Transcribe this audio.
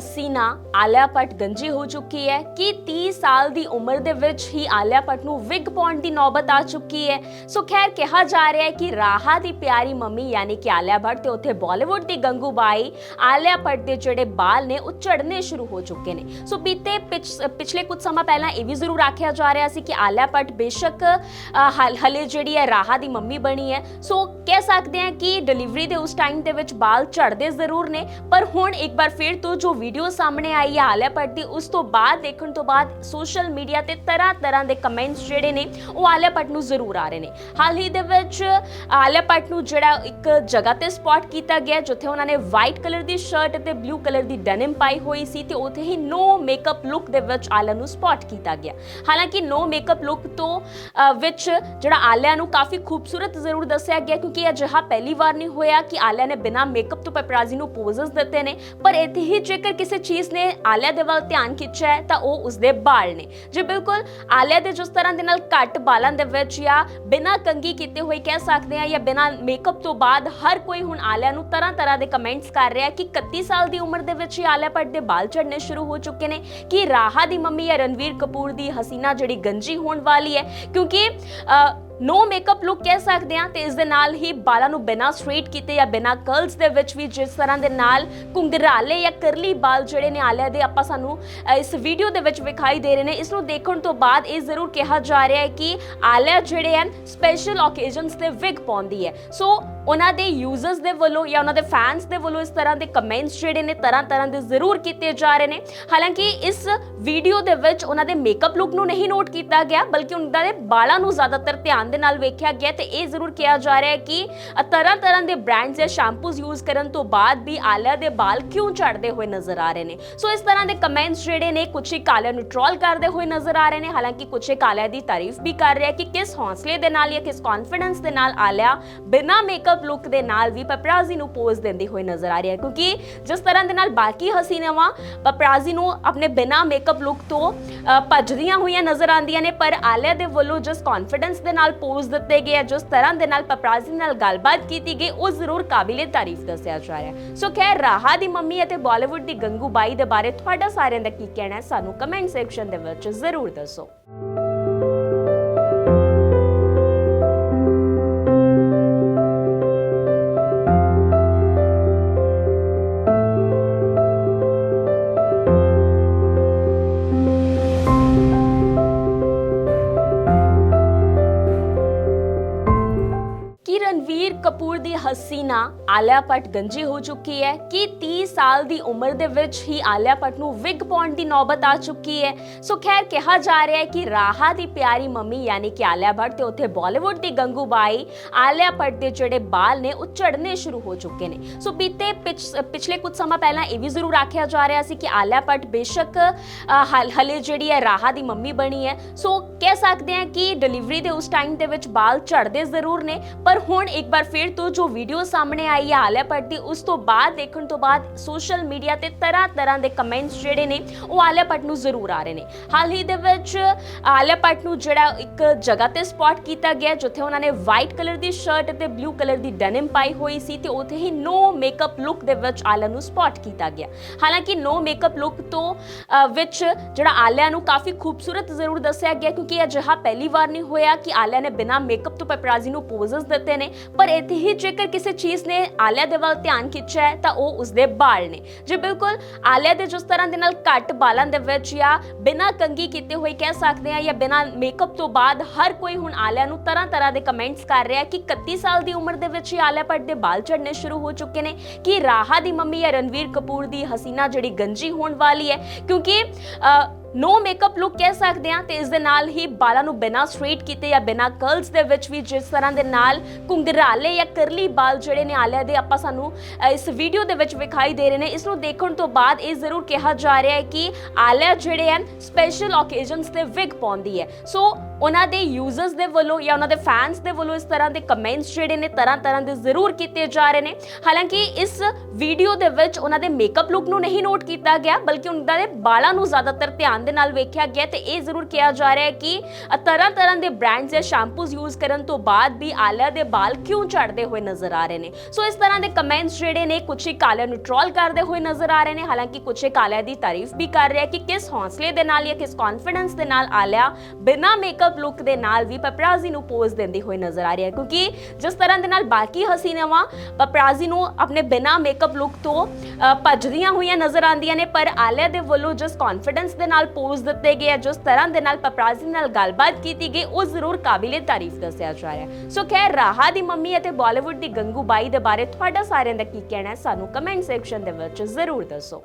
ਕਪੂਰ ਹਸੀਨਾ ਆਲਿਆ ਭੱਟ ਗੰਜੀ ਹੋ ਚੁੱਕੀ ਹੈ, ਕਿ 30 ਸਾਲ ਦੀ ਉਮਰ ਦੇ ਵਿੱਚ ਹੀ ਆਲਿਆ ਭੱਟ ਨੂੰ ਵਿਗ ਪਾਉਣ ਦੀ ਨੌਬਤ ਆ ਚੁੱਕੀ ਹੈ? ਸੋ ਖੈਰ ਕਿਹਾ ਜਾ ਰਿਹਾ ਹੈ ਕਿ ਰਾਹਾ ਦੀ ਪਿਆਰੀ ਮੰਮੀ ਯਾਨੀ ਕਿ ਆਲਿਆ ਭੱਟ ਤੇ ਉੱਥੇ ਬਾਲੀਵੁੱਡ ਦੀ ਗੰਗੂਬਾਈ ਆਲਿਆ ਭੱਟ ਦੇ ਜਿਹੜੇ ਬਾਲ ਨੇ, ਉਹ ਝੜਨੇ ਸ਼ੁਰੂ ਹੋ ਚੁੱਕੇ ਨੇ। ਸੋ ਬੀਤੇ ਪਿਛ- ਪਿਛਲੇ ਕੁਝ ਸਮਾਂ ਪਹਿਲਾਂ ਇਹ ਵੀ ਜ਼ਰੂਰ ਆਖਿਆ ਜਾ ਰਿਹਾ ਸੀ ਕਿ ਆਲਿਆ ਭੱਟ ਬੇਸ਼ੱਕ ਹਲੇ ਜਿਹੜੀ ਹੈ ਰਾਹਾ ਦੀ ਮੰਮੀ ਬਣੀ ਹੈ। ਸੋ ਕਹਿ ਸਕਦੇ ਹਾਂ ਕਿ ਡਿਲੀਵਰੀ ਦੇ ਉਸ ਟਾਈਮ ਦੇ ਵਿੱਚ ਬਾਲ ਝੜਦੇ ਜ਼ਰੂਰ ਨੇ, ਪਰ ਹੁਣ ਇੱਕ ਵਾਰ ਫਿਰ ਤੋਂ ਜੋ ਵੀਡੀਓ ਸਾਹਮਣੇ ਆਈ ਹੈ ਆਲਿਆ ਭੱਟ ਦੀ ਉਸ ਤੋਂ ਬਾਅਦ ਦੇਖਣ ਤੋਂ ਬਾਅਦ ਸੋਸ਼ਲ ਮੀਡੀਆ ਤੇ ਤਰ੍ਹਾਂ ਤਰ੍ਹਾਂ ਦੇ ਕਮੈਂਟਸ ਜਿਹੜੇ ਨੇ, ਉਹ ਆਲਿਆ ਭੱਟ ਨੂੰ ਜ਼ਰੂਰ ਆ ਰਹੇ ਨੇ। ਹਾਲ ਹੀ ਦੇ ਵਿੱਚ ਆਲਿਆ ਭੱਟ ਨੂੰ ਜਿਹੜਾ ਇੱਕ ਜਗ੍ਹਾ ਤੇ ਸਪੌਟ ਕੀਤਾ ਗਿਆ, ਜਿੱਥੇ ਉਹਨਾਂ ਨੇ ਵਾਈਟ ਕਲਰ ਦੀ ਸ਼ਰਟ ਅਤੇ ਬਲੂ ਕਲਰ ਦੀ ਡੈਨਿਮ ਪਾਈ ਹੋਈ ਸੀ ਤੇ ਉੱਥੇ ਹੀ ਨੋ ਮੇਕਅਪ ਲੁੱਕ ਦੇ ਵਿੱਚ ਆਲਿਆ ਨੂੰ ਸਪੌਟ ਕੀਤਾ ਗਿਆ। ਹਾਲਾਂਕਿ ਨੋ ਮੇਕਅਪ ਲੁੱਕ ਤੋਂ ਵਿੱਚ ਜਿਹੜਾ ਆਲਿਆ ਨੂੰ ਕਾਫੀ ਖੂਬਸੂਰਤ ਜ਼ਰੂਰ ਦੱਸਿਆ ਗਿਆ, ਕਿਉਂਕਿ ਇਹ ਅਜਿਹਾ ਪਹਿਲੀ ਵਾਰ ਨਹੀਂ ਹੋਇਆ ਕਿ ਆਲਿਆ ਨੇ ਬਿਨਾਂ ਮੇਕਅਪ ਤੋਂ ਪੈਪਰਾਜ਼ੀ ਨੂੰ ਪੋਜ਼ਸ ਦਿੱਤੇ ਨੇ, ਪਰ ਇੱਥੇ ਹੀ ਜੇਕਰ ਕਿਸੇ ਚੀਜ਼ ਨੇ ਆਲਿਆ ਦੇ ਵੱਲ ਧਿਆਨ ਖਿੱਚਿਆ ਹੈ ਤਾਂ ਉਹ ਉਸਦੇ ਵਾਲ ਨੇ। ਜੇ ਬਿਲਕੁਲ ਆਲਿਆ ਦੇ ਜਿਸ ਤਰ੍ਹਾਂ ਦੇ ਨਾਲ ਘੱਟ ਬਾਲਾਂ ਦੇ ਵਿੱਚ ਜਾਂ ਬਿਨਾਂ ਕੰਗੀ ਕੀਤੇ ਹੋਏ ਕਹਿ ਸਕਦੇ ਆ ਜਾਂ ਬਿਨਾਂ ਮੇਕਅਪ ਤੋਂ ਬਾਅਦ ਹਰ ਕੋਈ ਹੁਣ ਆਲਿਆ ਨੂੰ ਤਰ੍ਹਾਂ ਤਰ੍ਹਾਂ ਦੇ ਕਮੈਂਟਸ ਕਰ ਰਿਹਾ ਕਿ 31 ਸਾਲ ਦੀ ਉਮਰ ਦੇ ਵਿੱਚ ਹੀ ਆਲਿਆ ਭੱਟ ਦੇ ਬਾਲ ਝੜਨੇ ਸ਼ੁਰੂ ਹੋ ਚੁੱਕੇ ਨੇ ਕਿ ਰਾਹਾ ਦੀ ਮੰਮੀ ਜਾਂ ਰਣਵੀਰ ਕਪੂਰ ਦੀ ਹਸੀਨਾ ਜਿਹੜੀ ਗੰਜੀ ਹੋਣ ਵਾਲੀ ਹੈ ਕਿਉਂਕਿ ਅ, ਨੋ ਮੇਕਅਪ ਲੁੱਕ ਕਹਿ ਸਕਦੇ ਆ ਤੇ ਇਸ ਦੇ ਨਾਲ ਹੀ ਬਾਲਾਂ ਨੂੰ ਬਿਨਾਂ ਸਟ੍ਰੇਟ ਕੀਤੇ ਜਾਂ ਬਿਨਾਂ ਕਰਲਸ ਦੇ ਵਿੱਚ ਵੀ ਜਿਸ ਤਰ੍ਹਾਂ ਦੇ ਨਾਲ ਕੁੰਗਰਾਲੇ ਜਾਂ ਕਰਲੀ ਬਾਲ ਜਿਹੜੇ ਨੇ ਆਲਿਆ ਦੇ ਆਪਾਂ ਸਾਨੂੰ ਇਸ ਵੀਡੀਓ ਦੇ ਵਿੱਚ ਵਿਖਾਈ ਦੇ ਰਹੇ ਨੇ। ਇਸ ਨੂੰ ਦੇਖਣ ਤੋਂ ਬਾਅਦ ਇਹ ਜ਼ਰੂਰ ਕਿਹਾ ਜਾ ਰਿਹਾ ਹੈ ਕਿ ਆਲਿਆ ਜਿਹੜੇ ਹਨ ਸਪੈਸ਼ਲ ਓਕੇਜ਼ਨਸ ਤੇ ਵਿਗ ਪਾਉਂਦੀ ਹੈ। ਸੋ ਉਹਨਾਂ ਦੇ ਯੂਜ਼ਰਸ ਦੇ ਵੱਲੋਂ ਜਾਂ ਉਹਨਾਂ ਦੇ ਫੈਨਸ ਦੇ ਵੱਲੋਂ ਇਸ ਤਰ੍ਹਾਂ ਦੇ ਕਮੈਂਟਸ ਜਿਹੜੇ ਨੇ ਤਰ੍ਹਾਂ ਤਰ੍ਹਾਂ ਦੇ ਜ਼ਰੂਰ ਕੀਤੇ ਜਾ ਰਹੇ ਨੇ। ਹਾਲਾਂਕਿ ਇਸ ਵੀਡੀਓ ਦੇ ਵਿੱਚ ਉਹਨਾਂ ਦੇ ਮੇਕਅਪ ਲੁੱਕ ਨੂੰ ਨਹੀਂ ਨੋਟ ਕੀਤਾ ਗਿਆ, ਬਲਕਿ ਉਹਨਾਂ ਦੇ ਬਾਲਾਂ ਨੂੰ ਜ਼ਿਆਦਾਤਰ ਧਿਆਨ ਦੇ ਨਾਲ ਵੇਖਿਆ ਗਿਆ ਤੇ ਇਹ ਜ਼ਰੂਰ ਕਿਹਾ ਜਾ ਰਿਹਾ ਹੈ ਕਿ ਤਰ੍ਹਾਂ ਤਰ੍ਹਾਂ ਦੇ ਬ੍ਰਾਂਡਸ ਜਾਂ ਸ਼ੈਂਪੂਸ ਯੂਜ਼ ਕਰਨ ਤੋਂ ਬਾਅਦ ਵੀ ਆਲਿਆ ਦੇ ਬਾਲ ਕਿਉਂ ਝੜਦੇ ਹੋਏ ਨਜ਼ਰ ਆ ਰਹੇ ਨੇ? ਸੋ ਇਸ ਤਰ੍ਹਾਂ ਦੇ ਕਮੈਂਟਸ ਜਿਹੜੇ ਨੇ ਕੁਝ ਇੱਕ ਆਲਿਆ ਨੂੰ ਟ੍ਰੋਲ ਕਰਦੇ ਹੋਏ ਨਜ਼ਰ ਆ ਰਹੇ ਨੇ। ਹਾਲਾਂਕਿ ਕੁਝ ਇੱਕ ਆਲਿਆ ਦੀ ਤਾਰੀਫ ਵੀ ਕਰ ਰਿਹਾ ਕਿ ਕਿਸ ਹੌਸਲੇ ਦੇ ਨਾਲ ਜਾਂ ਕਿਸ ਕੌਨਫੀਡੈਂਸ ਦੇ ਨਾਲ ਆਲਿਆ ਬਿਨਾਂ ਮੇਕਅਪ ਲੁੱਕ ਦੇ ਨਾਲ ਵੀ ਪਪਰਾਜ਼ੀ ਨੂੰ ਪੋਜ਼ ਦਿੰਦੀ ਹੋਈ ਨਜ਼ਰ ਆ ਰਹੀ ਹੈ। ਕਿਉਂਕਿ ਜਿਸ ਤਰ੍ਹਾਂ ਦੇ ਨਾਲ ਬਾਕੀ ਹਸੀਨਾਵਾਂ ਪਪਰਾਜ਼ੀ ਨੂੰ ਆਪਣੇ ਬਿਨਾਂ ਮੇਕਅਪ ਲੁੱਕ ਤੋਂ ਭੱਜਦੀਆਂ ਹੋਈਆਂ ਨਜ਼ਰ ਆਉਂਦੀਆਂ ਨੇ, ਪਰ ਆਲਿਆ ਦੇ ਵੱਲੋਂ ਜਿਸ ਕੌਨਫੀਡੈਂਸ ਦੇ ਨਾਲ ਪੋਜ਼ ਦਿੱਤੇ ਗਏ ਆ, ਜਿਸ ਤਰ੍ਹਾਂ ਦੇ ਨਾਲ ਪਪਰਾਜ਼ੀ ਨਾਲ ਗੱਲਬਾਤ ਕੀਤੀ ਗਈ ਉਹ ਜ਼ਰੂਰ ਕਾਬਿਲੇ ਤਾਰੀਫ ਦੱਸਿਆ ਜਾ ਰਿਹਾ ਸੋ ਖੈਰ ਰਾਹਾ ਦੀ ਮੰਮੀ ਅਤੇ ਬਾਲੀਵੁੱਡ ਦੀ ਗੰਗੂ ਬਾਈ ਦੇ ਬਾਰੇ ਤੁਹਾਡਾ ਸਾਰਿਆਂ ਦਾ ਕੀ ਕਹਿਣਾ ਹੈ ਸਾਨੂੰ ਕਮੈਂਟ ਸੈਕਸ਼ਨ ਦੇ ਵਿੱਚ ਜ਼ਰੂਰ ਦੱਸੋ। ਹਸੀਨਾ ਆਲਿਆ ਭੱਟ ਗੰਜੀ ਹੋ ਚੁੱਕੀ ਹੈ ਕਿ 30 ਸਾਲ ਦੀ ਉਮਰ ਦੇ ਵਿੱਚ ਹੀ ਆਲਿਆ ਭੱਟ ਨੂੰ ਵਿਗ ਪਾਉਣ ਦੀ ਨੌਬਤ ਆ ਚੁੱਕੀ ਹੈ। ਸੋ ਖੈਰ ਕਿਹਾ ਜਾ ਰਿਹਾ ਹੈ ਕਿ ਰਾਹਾ ਦੀ ਪਿਆਰੀ ਮੰਮੀ ਯਾਨੀ ਕਿ ਆਲਿਆ ਭੱਟ ਤੇ ਉੱਥੇ ਬਾਲੀਵੁੱਡ ਦੀ ਗੰਗੂਬਾਈ ਆਲਿਆ ਭੱਟ ਦੇ ਜਿਹੜੇ ਬਾਲ ਨੇ ਉਹ ਝੜਨੇ ਸ਼ੁਰੂ ਹੋ ਚੁੱਕੇ ਨੇ। ਸੋ ਬੀਤੇ ਪਿਛ- ਪਿਛਲੇ ਕੁਝ ਸਮਾਂ ਪਹਿਲਾਂ ਇਹ ਵੀ ਜ਼ਰੂਰ ਆਖਿਆ ਜਾ ਰਿਹਾ ਸੀ ਕਿ ਆਲਿਆ ਭੱਟ ਬੇਸ਼ੱਕ ਹਲੇ ਜਿਹੜੀ ਹੈ ਰਾਹਾ ਦੀ ਮੰਮੀ ਬਣੀ ਹੈ। ਸੋ ਕਹਿ ਸਕਦੇ ਹਾਂ ਕਿ ਡਿਲੀਵਰੀ ਦੇ ਉਸ ਟਾਈਮ ਦੇ ਵਿੱਚ ਬਾਲ ਝੜਦੇ ਜ਼ਰੂਰ ਨੇ। ਪਰ ਹੁਣ ਇੱਕ ਵਾਰ ਫਿਰ ਤੋਂ ਜੋ ਵੀਡੀਓ ਸਾਹਮਣੇ ਆਈ ਹੈ ਆਲਿਆ ਦੀ ਉਸ ਤੋਂ ਬਾਅਦ ਦੇਖਣ ਤੋਂ ਬਾਅਦ ਸੋਸ਼ਲ ਮੀਡੀਆ ਤੇ ਤਰ੍ਹਾਂ ਤਰ੍ਹਾਂ ਦੇ ਕਮੈਂਟਸ ਜਿਹੜੇ ਨੇ, ਉਹ ਆਲਿਆ ਭੱਟ ਨੂੰ ਜ਼ਰੂਰ ਆ ਰਹੇ ਨੇ। ਹਾਲ ਹੀ ਦੇ ਵਿੱਚ ਆਲਿਆ ਭੱਟ ਨੂੰ ਜਿਹੜਾ ਇੱਕ ਜਗ੍ਹਾ ਤੇ ਸਪੌਟ ਕੀਤਾ ਗਿਆ, ਜਿੱਥੇ ਉਹਨਾਂ ਨੇ ਵਾਈਟ ਕਲਰ ਦੀ ਸ਼ਰਟ ਅਤੇ ਬਲੂ ਕਲਰ ਦੀ ਡੈਨਿਮ ਪਾਈ ਹੋਈ ਸੀ ਤੇ ਉੱਥੇ ਹੀ ਨੋ ਮੇਕਅਪ ਲੁੱਕ ਦੇ ਵਿੱਚ ਆਲਿਆ ਨੂੰ ਸਪੌਟ ਕੀਤਾ ਗਿਆ। ਹਾਲਾਂਕਿ ਨੋ ਮੇਕਅਪ ਲੁੱਕ ਤੋਂ ਵਿੱਚ ਜਿਹੜਾ ਆਲਿਆ ਨੂੰ ਕਾਫੀ ਖੂਬਸੂਰਤ ਜ਼ਰੂਰ ਦੱਸਿਆ ਗਿਆ, ਕਿਉਂਕਿ ਇਹ ਅਜਿਹਾ ਪਹਿਲੀ ਵਾਰ ਨਹੀਂ ਹੋਇਆ ਕਿ ਆਲਿਆ ਨੇ ਬਿਨਾਂ ਮੇਕਅਪ ਤੋਂ ਪੈਪਰਾਜ਼ੀ ਨੂੰ ਪੋਜ਼ਸ ਦਿੱਤੇ ਨੇ, ਪਰ ਇੱਥੇ ਹੀ ਜੇਕਰ ਕਿਸੇ ਚੀਜ਼ ਨੇ ਆਲਿਆ ਦੇ ਵੱਲ ਧਿਆਨ ਖਿੱਚਿਆ ਹੈ ਤਾਂ ਉਹ ਉਸਦੇ ਵਾਲ ਨੇ। ਜੇ ਬਿਲਕੁਲ ਆਲਿਆ ਦੇ ਜਿਸ ਤਰ੍ਹਾਂ ਦੇ ਨਾਲ ਘੱਟ ਬਾਲਾਂ ਦੇ ਵਿੱਚ ਜਾਂ ਬਿਨਾਂ ਕੰਗੀ ਕੀਤੇ ਹੋਏ ਕਹਿ ਸਕਦੇ ਆ ਜਾਂ ਬਿਨਾਂ ਮੇਕਅਪ ਤੋਂ ਬਾਅਦ ਹਰ ਕੋਈ ਹੁਣ ਆਲਿਆ ਨੂੰ ਤਰ੍ਹਾਂ ਤਰ੍ਹਾਂ ਦੇ ਕਮੈਂਟਸ ਕਰ ਰਿਹਾ ਕਿ 31 ਸਾਲ ਦੀ ਉਮਰ ਦੇ ਵਿੱਚ ਹੀ ਆਲਿਆ ਭੱਟ ਦੇ ਬਾਲ ਝੜਨੇ ਸ਼ੁਰੂ ਹੋ ਚੁੱਕੇ ਨੇ ਕਿ ਰਾਹਾ ਦੀ ਮੰਮੀ ਜਾਂ ਰਣਵੀਰ ਕਪੂਰ ਦੀ ਹਸੀਨਾ ਜਿਹੜੀ ਗੰਜੀ ਹੋਣ ਵਾਲੀ ਹੈ ਕਿਉਂਕਿ ਅ, ਨੋ ਮੇਕਅਪ ਲੁੱਕ ਕਹਿ ਸਕਦੇ ਆ ਤੇ ਇਸ ਦੇ ਨਾਲ ਹੀ ਬਾਲਾਂ ਨੂੰ ਬਿਨਾਂ ਸਟ੍ਰੇਟ ਕੀਤੇ ਜਾਂ ਬਿਨਾਂ ਕਰਲਸ ਦੇ ਵਿੱਚ ਵੀ ਜਿਸ ਤਰ੍ਹਾਂ ਦੇ ਨਾਲ ਕੁੰਗਰਾਲੇ ਜਾਂ ਕਰਲੀ ਬਾਲ ਜਿਹੜੇ ਨੇ ਆਲਿਆ ਦੇ ਆਪਾਂ ਸਾਨੂੰ ਇਸ ਵੀਡੀਓ ਦੇ ਵਿੱਚ ਵਿਖਾਈ ਦੇ ਰਹੇ ਨੇ। ਇਸ ਨੂੰ ਦੇਖਣ ਤੋਂ ਬਾਅਦ ਇਹ ਜ਼ਰੂਰ ਕਿਹਾ ਜਾ ਰਿਹਾ ਹੈ ਕਿ ਆਲਿਆ ਜਿਹੜੇ ਹਨ ਸਪੈਸ਼ਲ ਓਕੇਜ਼ਨਸ ਤੇ ਵਿਗ ਪਾਉਂਦੀ ਹੈ। ਸੋ ਉਹਨਾਂ ਦੇ ਯੂਜ਼ਰਸ ਦੇ ਵੱਲੋਂ ਜਾਂ ਉਹਨਾਂ ਦੇ ਫੈਨਸ ਦੇ ਵੱਲੋਂ ਇਸ ਤਰ੍ਹਾਂ ਦੇ ਕਮੈਂਟਸ ਜਿਹੜੇ ਨੇ ਤਰ੍ਹਾਂ ਤਰ੍ਹਾਂ ਦੇ ਜ਼ਰੂਰ ਕੀਤੇ ਜਾ ਰਹੇ ਨੇ। ਹਾਲਾਂਕਿ ਇਸ ਵੀਡੀਓ ਦੇ ਵਿੱਚ ਉਹਨਾਂ ਦੇ ਮੇਕਅਪ ਲੁੱਕ ਨੂੰ ਨਹੀਂ ਨੋਟ ਕੀਤਾ ਗਿਆ, ਬਲਕਿ ਉਹਨਾਂ ਦੇ ਬਾਲਾਂ ਨੂੰ ਜ਼ਿਆਦਾਤਰ ਧਿਆਨ ਦੇ ਨਾਲ ਵੇਖਿਆ ਗਿਆ ਤੇ ਇਹ ਜ਼ਰੂਰ ਕਿਹਾ ਜਾ ਰਿਹਾ ਹੈ ਕਿ ਤਰ੍ਹਾਂ ਤਰ੍ਹਾਂ ਦੇ ਬ੍ਰਾਂਡਸ ਜਾਂ ਸ਼ੈਂਪੂਜ਼ ਯੂਜ਼ ਕਰਨ ਤੋਂ ਬਾਅਦ ਵੀ ਆਲਿਆ ਦੇ ਬਾਲ ਕਿਉਂ ਝੜਦੇ ਹੋਏ ਨਜ਼ਰ ਆ ਰਹੇ ਨੇ। ਸੋ ਇਸ ਤਰ੍ਹਾਂ ਦੇ ਕਮੈਂਟਸ ਜਿਹੜੇ ਨੇ, ਕੁਛ ਹੀ ਆਲਿਆ ਨੂੰ ਟ੍ਰੋਲ ਕਰਦੇ ਹੋਏ ਨਜ਼ਰ ਆ ਰਹੇ ਨੇ। ਹਾਲਾਂਕਿ ਕੁਛ ਇੱਕ ਆਲਿਆ ਦੀ ਤਾਰੀਫ ਵੀ ਕਰ ਰਿਹਾ ਕਿ ਕਿਸ ਹੌਸਲੇ ਦੇ ਨਾਲ ਜਾਂ ਕਿਸ ਕੌਨਫੀਡੈਂਸ ਦੇ ਨਾਲ ਆਲਿਆ ਬਿਨਾਂ ਮੇਕਅਪ ਲੁੱਕ ਦੇ ਨਾਲ ਵੀ ਪਪਰਾਜ਼ੀ ਨੂੰ ਪੋਜ਼ ਦਿੰਦੀ ਹੋਈ ਨਜ਼ਰ ਆ ਰਹੀ ਹੈ ਕਿਉਂਕਿ ਜਿਸ ਤਰ੍ਹਾਂ ਦੇ ਨਾਲ ਬਾਕੀ ਹਸੀਨਾਵਾਂ ਪਪਰਾਜ਼ੀ ਨੂੰ ਆਪਣੇ ਬਿਨਾਂ ਮੇਕਅਪ ਲੁੱਕ ਤੋਂ ਭੱਜਦੀਆਂ ਹੋਈਆਂ ਨਜ਼ਰ ਆਉਂਦੀਆਂ ਨੇ। ਪਰ ਆਲਿਆ ਦੇ ਵੱਲੋਂ ਜਿਸ ਕੌਨਫੀਡੈਂਸ ਦੇ ਨਾਲ ਪੋਜ਼ ਦਿੱਤੇ ਗਏ ਜਿਸ ਤਰ੍ਹਾਂ ਦੇ ਨਾਲ ਪਪਰਾਜ਼ੀ ਨਾਲ ਗੱਲਬਾਤ ਕੀਤੀ ਗਈ, ਉਹ ਜ਼ਰੂਰ ਕਾਬਿਲੇ ਤਾਰੀਫ ਦੱਸਿਆ ਜਾ ਰਿਹਾ ਹੈ। ਸੋ ਖੈਰ, ਰਾਹਾ ਦੀ ਮੰਮੀ ਅਤੇ ਬਾਲੀਵੁੱਡ ਦੀ ਗੰਗੂ ਦੇ ਬਾਰੇ ਤੁਹਾਡਾ ਸਾਰਿਆਂ ਦਾ ਕੀ ਕਹਿਣਾ ਹੈ, ਸਾਨੂੰ ਕਮੈਂਟ ਸੈਕਸ਼ਨ ਦੇ ਵਿੱਚ ਜ਼ਰੂਰ ਦੱਸੋ।